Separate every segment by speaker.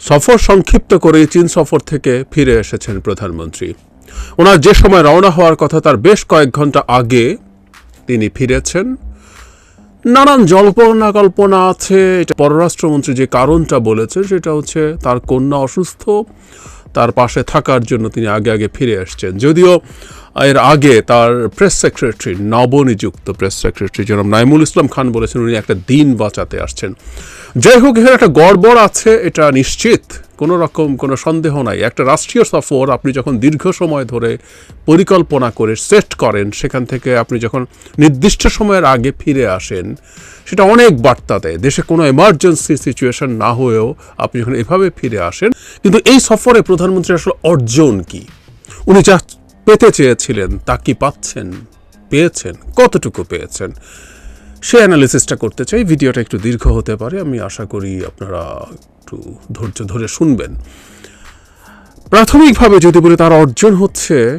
Speaker 1: সফর সংক্ষিপ্ত করে চীন সফর থেকে ফিরে এসেছেন প্রধানমন্ত্রী। ওনার যে সময় রওনা হওয়ার কথা তার বেশ কয়েক ঘণ্টা আগে তিনি ফিরেছেন। নানান জল্পনা কল্পনা আছে, এটা পররাষ্ট্রমন্ত্রী যে কারণটা বলেছে সেটা হচ্ছে তার কন্যা অসুস্থ তার পাশে থাকার জন্য তিনি আগে আগে ফিরে আসছেন। যদিও এর আগে তার প্রেস সেক্রেটারি নবনিযুক্ত প্রেস সেক্রেটারি জনাব নাইমুল ইসলাম খান বলেছেন, উনি একটা দিন বাঁচাতে আসছেন। যাই হোক, এখানে একটা গড়বড় আছে, এটা নিশ্চিত। কোনো রকম কোনো সন্দেহ নাই। একটা রাষ্ট্রীয় সফর আপনি যখন দীর্ঘ সময় ধরে পরিকল্পনা করে সেট করেন, সেখান থেকে আপনি যখন নির্দিষ্ট সময়ের আগে ফিরে আসেন, সেটা অনেক বার্তা দেয়। দেশে কোনো এমার্জেন্সি সিচুয়েশন না হয়েও আপনি যখন এভাবে ফিরে আসেন, কিন্তু এই সফরে প্রধানমন্ত্রী আসলে অর্জন কি? উনি যা পেতে চেয়েছিলেন তা কি পাচ্ছেন? পেয়েছেন? কতটুকু পেয়েছেন? সে অ্যানালিসিসটা করতে চাই। ভিডিওটা একটু দীর্ঘ হতে পারে, আমি আশা করি আপনারা একটু ধৈর্য ধরে শুনবেন। প্রাথমিকভাবে যদি বলি, তার অর্জন হচ্ছে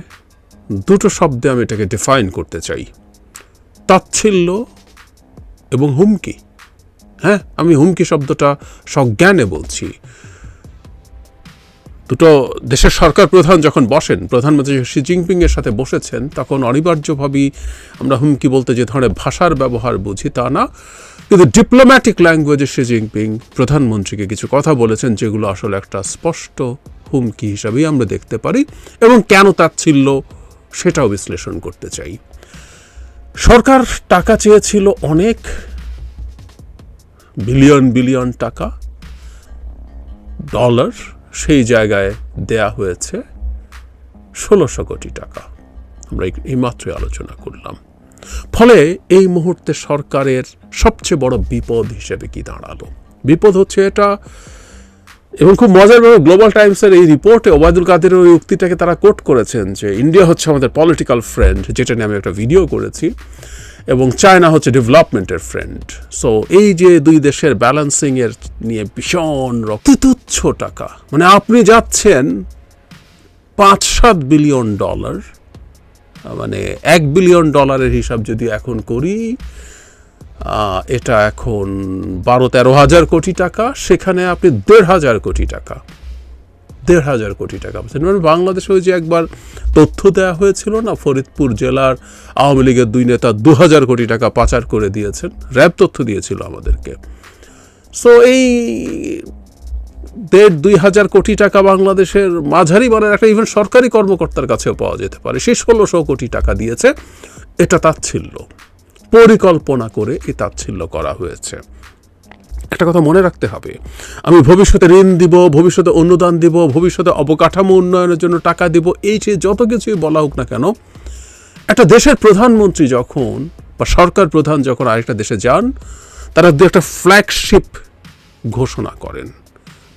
Speaker 1: দুটো শব্দে আমি এটাকে ডিফাইন করতে চাই। তাচ্ছিল্য এবং হুমকি। হ্যাঁ আমি হুমকি শব্দটা সজ্ঞানে বলছি। দুটো দেশের সরকার প্রধান যখন বসেন, প্রধানমন্ত্রী শি জিনপিং এর সাথে বসেছেন, তখন অনিবার্যভাবেই আমরা হুমকি বলতে যে ধরনের ভাষার ব্যবহার বুঝি তা না। কিন্তু ডিপ্লোম্যাটিক ল্যাঙ্গুয়েজে শি জিনপিং প্রধানমন্ত্রীকে কিছু কথা বলেছেন, যেগুলো আসলে একটা স্পষ্ট হুমকি হিসাবেই আমরা দেখতে পারি এবং কেন তাচ্ছিল্য সেটাও বিশ্লেষণ করতে চাই। সরকার টাকা চেয়েছিল অনেক বিলিয়ন বিলিয়ন টাকা ডলার সেই জায়গায় দেয়া হয়েছে ষোলোশো কোটি টাকা। আমরা এই- এইমাত্রই আলোচনা করলাম। ফলে এই মুহূর্তে সরকারের সবচেয়ে বড় বিপদ হিসেবে কি দাঁড়াল? বিপদ হচ্ছে এটা, এবং খুব মজার ভাবে গ্লোবাল টাইমসের এই রিপোর্টে ওবায়দুল কাদের ওই উক্তিটাকে তারা কোট করেছেন যে, ইন্ডিয়া হচ্ছে আমাদের পলিটিক্যাল ফ্রেন্ড যেটা নিয়ে আমি একটা ভিডিও করেছি। এবং চায়না হচ্ছে ডেভেলপমেন্টের ফ্রেন্ড সো এই যে দুই দেশের ব্যালেন্সিং এর নিয়ে ভীষণ রক্তি, তুচ্ছ টাকা। মানে আপনি যাচ্ছেন পাঁচ সাত বিলিয়ন ডলার মানে এক বিলিয়ন ডলারের হিসাব যদি এখন করি এটা এখন বারো তেরো হাজার কোটি টাকা, সেখানে আপনি দেড় হাজার কোটি টাকা। দেড় হাজার কোটি টাকা। পাচ্ছেন মানে বাংলাদেশে ওই যে একবার তথ্য দেওয়া হয়েছিল না, ফরিদপুর জেলার আওয়ামী লীগের দুই নেতা দু হাজার কোটি টাকা পাচার করে দিয়েছেন, র্যাব তথ্য দিয়েছিল আমাদেরকে। সো এই দেড় দুই হাজার কোটি টাকা বাংলাদেশের মাঝারি মানের একটা ইভেন সরকারি কর্মকর্তার কাছেও পাওয়া যেতে পারে। সে ষোলোশো কোটি টাকা দিয়েছে, এটা তাচ্ছিল্য। পরিকল্পনা করে এই তাচ্ছিল্য করা হয়েছে। একটা কথা মনে রাখতে হবে। আমি ভবিষ্যতে ঋণ দিব, ভবিষ্যতে অনুদান দিব, ভবিষ্যতে অবকাঠামো উন্নয়নের জন্য টাকা দিব, এই যে যত কিছুই বলা হোক না কেন, একটা দেশের প্রধানমন্ত্রী যখন বা সরকার প্রধান যখন আরেকটা দেশে যান, তারা দু একটা ফ্ল্যাগশিপ ঘোষণা করেন।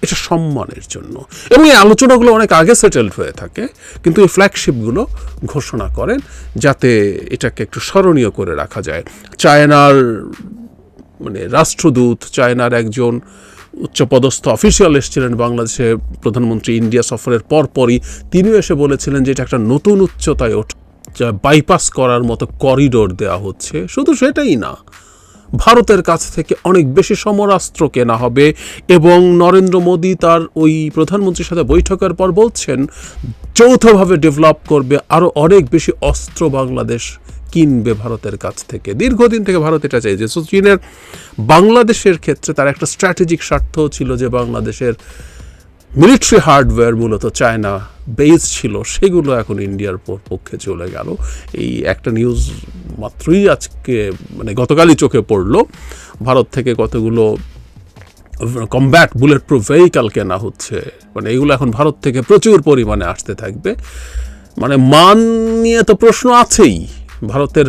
Speaker 1: এটা সম্মানের জন্য। এবং এই আলোচনাগুলো অনেক আগে সেটেলড হয়ে থাকে, কিন্তু এই ফ্ল্যাগশিপগুলো ঘোষণা করেন যাতে এটাকে একটু স্মরণীয় করে রাখা যায়। চায়নার মানে রাষ্ট্রদূত, চায়নার একজন উচ্চপদস্থ অফিসিয়াল এসেছিলেন বাংলাদেশে প্রধানমন্ত্রী ইন্ডিয়া সফরের পরপরই। তিনিও এসে বলেছিলেন যে এটা একটা নতুন উচ্চতায় ওঠ বাইপাস করার মতো করিডোর দেওয়া হচ্ছে। শুধু সেটাই না, ভারতের কাছ থেকে অনেক বেশি সমরাস্ত্র কেনা হবে এবং নরেন্দ্র মোদী তার ওই প্রধানমন্ত্রীর সাথে বৈঠকের পর বলছেন, যৌথভাবে ডেভেলপ করবে আরও অনেক বেশি অস্ত্র বাংলাদেশ কিনবে ভারতের কাছ থেকে। দীর্ঘদিন থেকে ভারত এটা চাইছে। সো চীনের বাংলাদেশের ক্ষেত্রে তার একটা স্ট্র্যাটেজিক স্বার্থ ছিল যে বাংলাদেশের মিলিটারি হার্ডওয়্যার মূলত চায়না বেস ছিল, সেগুলো এখন ইন্ডিয়ার পক্ষে চলে গেল। এই একটা নিউজ মাত্রই আজকে মানে গতকালই চোখে পড়ল। ভারত থেকে কতগুলো কমব্যাট বুলেট প্রুফ ভেহিকাল কেনা হচ্ছে মানে এগুলো এখন ভারত থেকে প্রচুর পরিমাণে আসতে থাকবে। মানে মান নিয়ে তো প্রশ্ন আছেই। ভারতের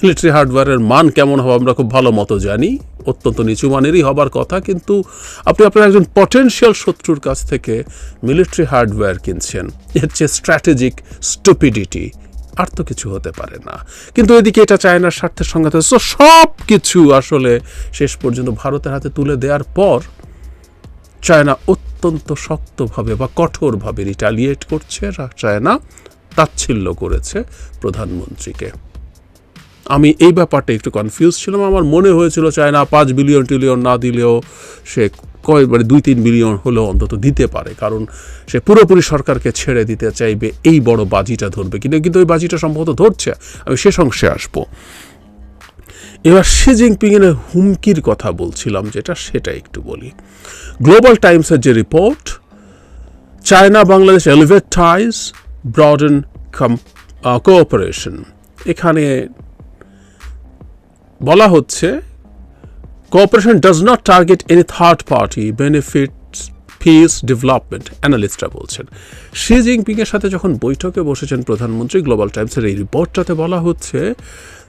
Speaker 1: মিলিটারি হার্ডওয়্যারের মান কেমন হবে আমরা খুব ভালো মতো জানি। অত্যন্ত নিচু মানেরই হবার কথা, কিন্তু আপনি আপনার একজন পটেনশিয়াল শত্রুর কাছ থেকে মিলিটারি হার্ডওয়্যার কিনছেন। এর চেয়ে স্ট্র্যাটেজিক স্টুপিডিটি আর তো কিছু হতে পারে না। কিন্তু এদিকে এটা চায়নার স্বার্থের সঙ্গে তো সব কিছু আসলে শেষ পর্যন্ত ভারতের হাতে তুলে দেওয়ার পর চায়না অত্যন্ত শক্তভাবে বা কঠোরভাবে রিটালিয়েট করছে। চায়না তাচ্ছিল্য করেছে প্রধানমন্ত্রীকে। আমি এই ব্যাপারটা একটু কনফিউজ ছিলাম। আমার মনে হয়েছিল চায়না পাঁচ বিলিয়ন টিলিয়ন না দিলেও সে কয় মানে দুই, তিন বিলিয়ন হলেও অন্তত দিতে পারে। কারণ সে পুরোপুরি সরকারকে ছেড়ে দিতে চাইবে, এই বড় বাজিটা ধরবে কিন্তু কিন্তু ওই বাজিটা সম্ভবত ধরছে। আমি শেষ অংশে আসব। এবার শি জিনপিং এর হুমকির কথা বলছিলাম, যেটা সেটা একটু বলি। গ্লোবাল টাইমসের যে report China, Bangladesh elevate ties broaden cooperation এখানে বলা হচ্ছে cooperation does not target any third party benefits peace development অ্যানালিস্টরা বলছেন শি জিনপিং এর সাথে যখন বৈঠকে বসেছেন প্রধানমন্ত্রী গ্লোবাল টাইমসের এই রিপোর্টটাতে বলা হচ্ছে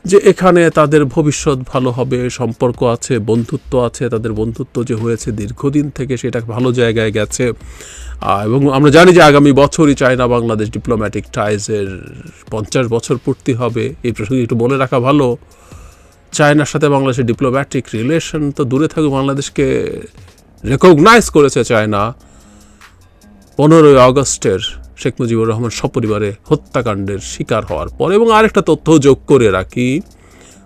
Speaker 1: যে এখানে তাদের ভবিষ্যৎ ভালো হবে, সম্পর্ক আছে, বন্ধুত্ব আছে, তাদের বন্ধুত্ব যে হয়েছে দীর্ঘদিন থেকে সেটা ভালো জায়গায় গেছে। এবং আমরা জানি যে আগামী বছরই চায়না বাংলাদেশ ডিপ্লোম্যাটিক টাইজের পঞ্চাশ বছর পূর্তি হবে। এই প্রসঙ্গে একটু বলে রাখা ভালো চায়নার সাথে বাংলাদেশের ডিপ্লোম্যাটিক রিলেশন তো দূরে থাকুক বাংলাদেশকে রেকগনাইজ করেছে চায়না। পনেরোই আগস্টের শেখ মুজিবুর রহমান সপরিবারে হত্যাকাণ্ডের শিকার হওয়ার পর এবং আরেকটা তথ্য যোগ করে রাখি,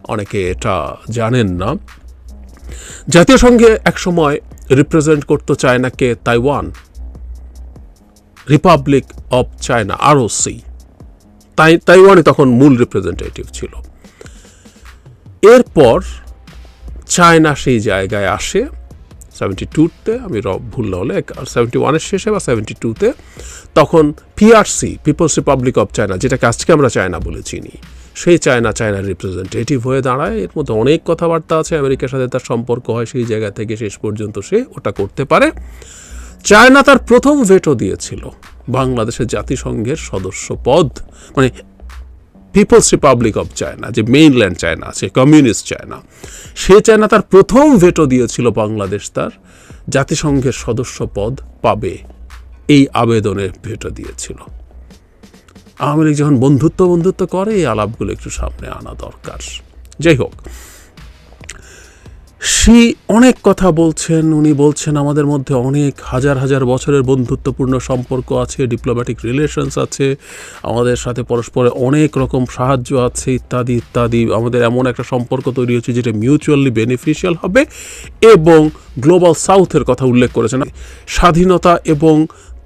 Speaker 1: অনেকে এটা জানেন না। জাতীয় সংঘে একসময় রিপ্রেজেন্ট করতো চায়নাকে Taiwan Republic of China ROC তাই, তাইওয়ানই তখন মূল রিপ্রেজেন্টেটিভ ছিল। এরপর চায়না সেই জায়গায় আসে। সেভেন্টি টুতে আমি ভুল না হলে সেভেন্টি ওয়ানের শেষে বা সেভেন্টি টুতে তখন PRC People's Republic of China যেটাকে আজকে আমরা চায়না বলে চিনি, সেই চায়না চায়নার রিপ্রেজেন্টেটিভ হয়ে দাঁড়ায়। এর মধ্যে অনেক কথাবার্তা আছে, আমেরিকার সাথে তার সম্পর্ক হয়, সেই জায়গা থেকে শেষ পর্যন্ত সে ওটা করতে পারে। চায়না তার প্রথম ভেটো দিয়েছিল, বাংলাদেশের জাতিসংঘের সদস্য পদ মানে পিপলস রিপাবলিক অফ চায়না যে মেইনল্যান্ড চায়না আছে কমিউনিস্ট চায়না সে চায়না তার প্রথম ভেটো দিয়েছিল বাংলাদেশ তার, জাতিসংঘের সদস্য পদ পাবে এই আবেদনের ভেটো দিয়েছিল। আওয়ামী লীগ যখন বন্ধুত্ব বন্ধুত্ব করে, এই আলাপগুলো একটু সামনে আনা দরকার। যাই হোক সি অনেক কথা বলছেন, উনি বলছেন আমাদের মধ্যে অনেক হাজার হাজার বছরের বন্ধুত্বপূর্ণ সম্পর্ক আছে ডিপ্লোম্যাটিক রিলেশনস আছে, আমাদের সাথে পরস্পরে অনেক রকম সাহায্য আছে, ইত্যাদি ইত্যাদি। আমাদের এমন একটা সম্পর্ক তৈরি হচ্ছে যেটা মিউচুয়ালি বেনিফিশিয়াল হবে এবং গ্লোবাল সাউথের কথা উল্লেখ করেছেন। স্বাধীনতা এবং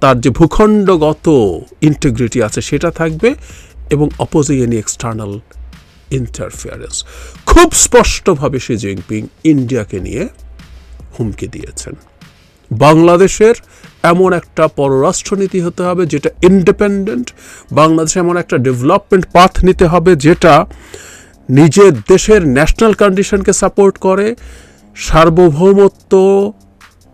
Speaker 1: তার যে ভূখণ্ডগত ইন্টিগ্রিটি আছে, সেটা থাকবে এবং অপোজিট এনি এক্সটার্নাল ইন্টারফিয়ারেন্স খুব স্পষ্টভাবে শি জিনপিং ইন্ডিয়াকে নিয়ে হুমকি দিয়েছেন। বাংলাদেশের এমন একটা পররাষ্ট্রনীতি হতে হবে যেটা ইন্ডিপেন্ডেন্ট বাংলাদেশে এমন একটা ডেভেলপমেন্ট পাথ নিতে হবে যেটা নিজের দেশের ন্যাশনাল কন্ডিশনকে সাপোর্ট করে, সার্বভৌমত্ব,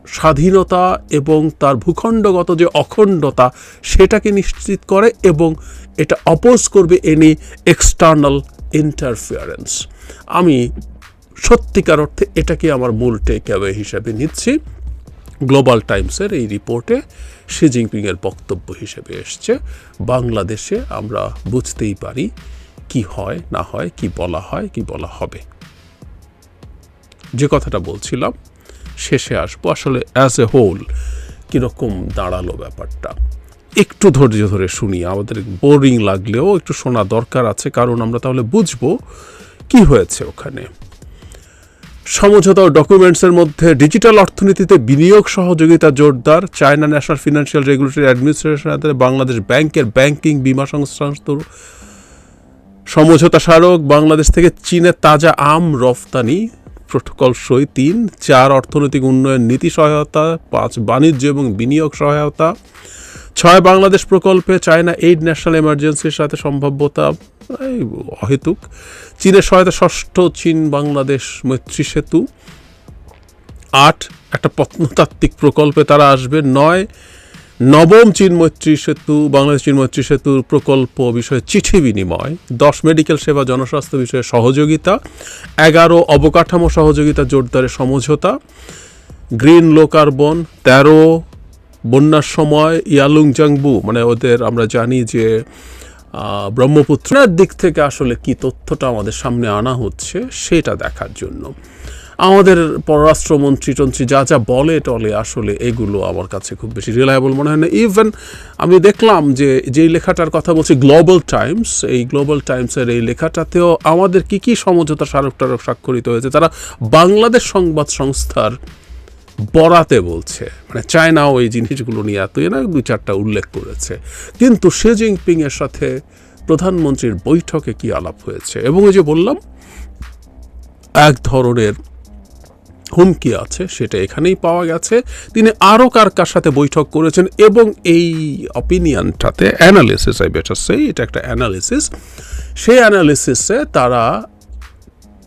Speaker 1: স্বাধীনতা এবং তার ভূখণ্ডগত যে অখণ্ডতা সেটাকে নিশ্চিত করে এবং এটা অপোজ করবে এনি এক্সটার্নাল ইন্টারফিয়ারেন্স আমি সত্যিকার অর্থে এটাকে আমার মূল টেক অ্যাওয়ে হিসেবে নিচ্ছি। গ্লোবাল টাইমসের এই রিপোর্টে শি জিনপিংয়ের বক্তব্য হিসেবে এসছে। বাংলাদেশে আমরা বুঝতেই পারি কি হয়, না হয়, কি বলা হয়, কি বলা হবে। যে কথাটা বলছিলাম, শেষে আসব। আসলে অ্যাজ এ হোল কীরকম দাঁড়াল ব্যাপারটা? একটু ধৈর্য ধরে শুনি, আমাদের বোরিং লাগলেও একটু শোনা দরকার আছে, কারণ আমরা তাহলে বুঝব কি হয়েছে ওখানে। সমঝোতা ডকুমেন্টসের মধ্যে ডিজিটাল অর্থনীতিতে বিনিয়োগ সহযোগিতা জোরদার, China National Financial Regulatory Administration Bangladesh ব্যাংকের ব্যাংকিং বিমা সংস্থা সমঝোতা স্মারক, বাংলাদেশ থেকে চীনে তাজা আম রফতানি, প্রোটোকল সই তিন, চার অর্থনৈতিক উন্নয়ন নীতি সহায়তা, পাঁচ বাণিজ্য এবং বিনিয়োগ সহায়তা ছয় বাংলাদেশ প্রকল্পে চায়না এইড ন্যাশনাল এমার্জেন্সির সাথে সম্ভাব্যতা অহেতুক। চীনের সহায়তা ষষ্ঠ, চীন বাংলাদেশ মৈত্রী সেতু। আট, একটা প্রত্নতাত্ত্বিক প্রকল্পে তারা আসবে। নয়, নবম চীন মৈত্রী সেতু, বাংলাদেশ চীন মৈত্রী সেতুর প্রকল্প বিষয়ে চিঠি বিনিময়। দশ, মেডিকেল সেবা জনস্বাস্থ্য বিষয়ে সহযোগিতা। এগারো, অবকাঠামো সহযোগিতা, জোরদারে সমঝোতা। গ্রিন লো কার্বন তেরো বন্যার সময় ইয়ালুং জাংবু মানে ওদের আমরা জানি যে ব্রহ্মপুত্রের দিক থেকে আসলে কি তথ্যটা আমাদের সামনে আনা হচ্ছে সেটা দেখার জন্য। আমাদের পররাষ্ট্রমন্ত্রী টন্ত্রী যা যা বলে টলে আসলে এগুলো আমার কাছে খুব বেশি রিলায়েবল মনে হয় না। ইভেন আমি দেখলাম যে, যেই লেখাটার কথা বলছি গ্লোবাল টাইমস এই গ্লোবাল টাইমসের এই লেখাটাতেও আমাদের কি কি সমঝোতা স্মারক টারক স্বাক্ষরিত হয়েছে? তারা বাংলাদেশ সংবাদ সংস্থার বরাতে বলছে। মানে চায়নাও এই জিনিসগুলো নিয়ে এতই না, দুই চারটা উল্লেখ করেছে। কিন্তু শি জিনপিং এর সাথে প্রধানমন্ত্রীর বৈঠকে কি আলাপ হয়েছে? এবং ওই যে বললাম, এক ধরনের হুমকি আছে, সেটা এখানেই পাওয়া গেছে। তিনি আরও কার কার সাথে বৈঠক করেছেন এবং এই অপিনিয়নটাতে অ্যানালিসিস আই বেটার এটা একটা অ্যানালিসিস সেই অ্যানালিসিসে তারা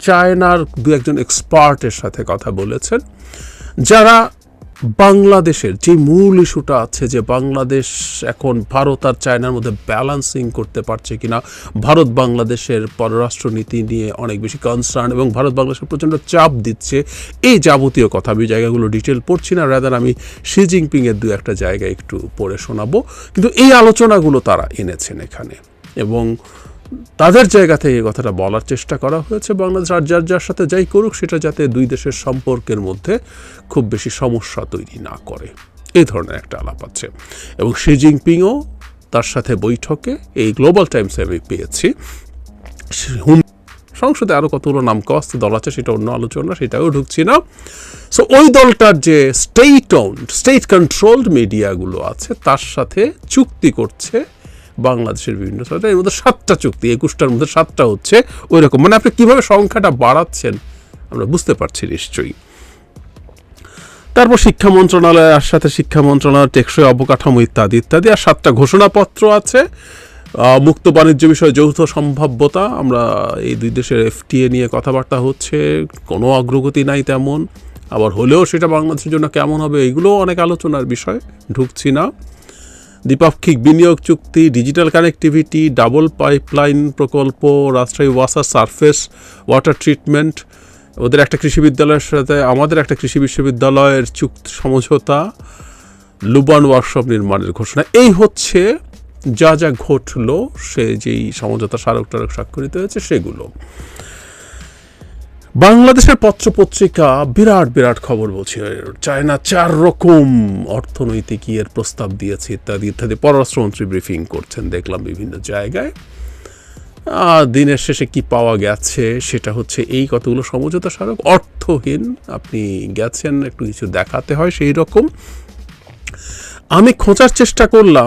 Speaker 1: চায়নার দু একজন এক্সপার্টের সাথে কথা বলেছেন। যারা বাংলাদেশের যে মূল ইস্যুটা আছে যে বাংলাদেশ এখন ভারত আর চায়নার মধ্যে ব্যালান্সিং করতে পারছে কিনা, ভারত বাংলাদেশের পররাষ্ট্রনীতি নিয়ে অনেক বেশি কনসার্ন এবং ভারত বাংলাদেশের প্রচণ্ড চাপ দিচ্ছে, এই যাবতীয় কথা আমি জায়গাগুলো ডিটেল পড়ছি না রাদার আমি শি জিনপিংয়ের দু একটা জায়গা একটু পড়ে শোনাবো। কিন্তু এই আলোচনাগুলো তারা এনেছেন এখানে এবং তাদের জায়গা থেকে কথাটা বলার চেষ্টা করা হয়েছে। বাংলাদেশ আর যার যার সাথে যাই করুক, সেটা যাতে দুই দেশের সম্পর্কের মধ্যে খুব বেশি সমস্যা তৈরি না করে। এই ধরনের একটা আলাপ আছে। এবং শি জিনপিংও তার সাথে বৈঠকে এই গ্লোবাল টাইমসে আমি পেয়েছি। সংসদে আরও কতগুলো নাম কস্ত দল আছে, সেটা অন্য আলোচনা, সেটাও ঢুকছি না। সো ওই দলটার যে স্টেট ওন্ড স্টেট কন্ট্রোলড মিডিয়াগুলো আছে, তার সাথে চুক্তি করছে বাংলাদেশের বিভিন্ন সাথে এর মধ্যে সাতটা চুক্তি, একুশটার মধ্যে সাতটা হচ্ছে ওই রকম মানে আপনি কীভাবে সংখ্যাটা বাড়াচ্ছেন, আমরা বুঝতে পারছি নিশ্চয়ই। তারপর শিক্ষা মন্ত্রণালয়ের সাথে শিক্ষা মন্ত্রণালয়, টেকসই অবকাঠামো ইত্যাদি ইত্যাদি। আর সাতটা ঘোষণাপত্র আছে। মুক্ত বাণিজ্য বিষয়ে যৌথ সম্ভাব্যতা, আমরা এই দুই দেশের এফটিএ নিয়ে কথাবার্তা হচ্ছে। কোনো অগ্রগতি নাই তেমন। আবার হলেও সেটা বাংলাদেশের জন্য কেমন হবে, এইগুলোও অনেক আলোচনার বিষয়, ঢুকছি না। দ্বিপাক্ষিক বিনিয়োগ চুক্তি, ডিজিটাল কানেক্টিভিটি, ডাবল পাইপলাইন প্রকল্প, রাজশাহী ওয়াসার সারফেস ওয়াটার ট্রিটমেন্ট, ওদের একটা কৃষি বিদ্যালয়ের সাথে আমাদের একটা কৃষি বিশ্ববিদ্যালয়ের চুক্তি সমঝোতা, লুবান ওয়ার্কশপ নির্মাণের ঘোষণা। এই হচ্ছে যা যা ঘটলো, সে যেই সমঝোতা স্মারক টারক স্বাক্ষরিত হয়েছে, সেগুলো। বাংলাদেশের পত্রপত্রিকা বিরাট বিরাট খবর বলছে চায়না চার রকম অর্থনৈতিক ইয়ের প্রস্তাব দিয়েছে, ইত্যাদি ইত্যাদি। পররাষ্ট্রমন্ত্রী ব্রিফিং করছেন, দেখলাম বিভিন্ন জায়গায়। দিনের শেষে কি পাওয়া গেছে সেটা হচ্ছে এই কতগুলো সমঝোতা স্মারক। অর্থহীন, আপনি গেছেন, একটু কিছু দেখাতে হয় সেই রকম। আমি খোঁজার চেষ্টা করলাম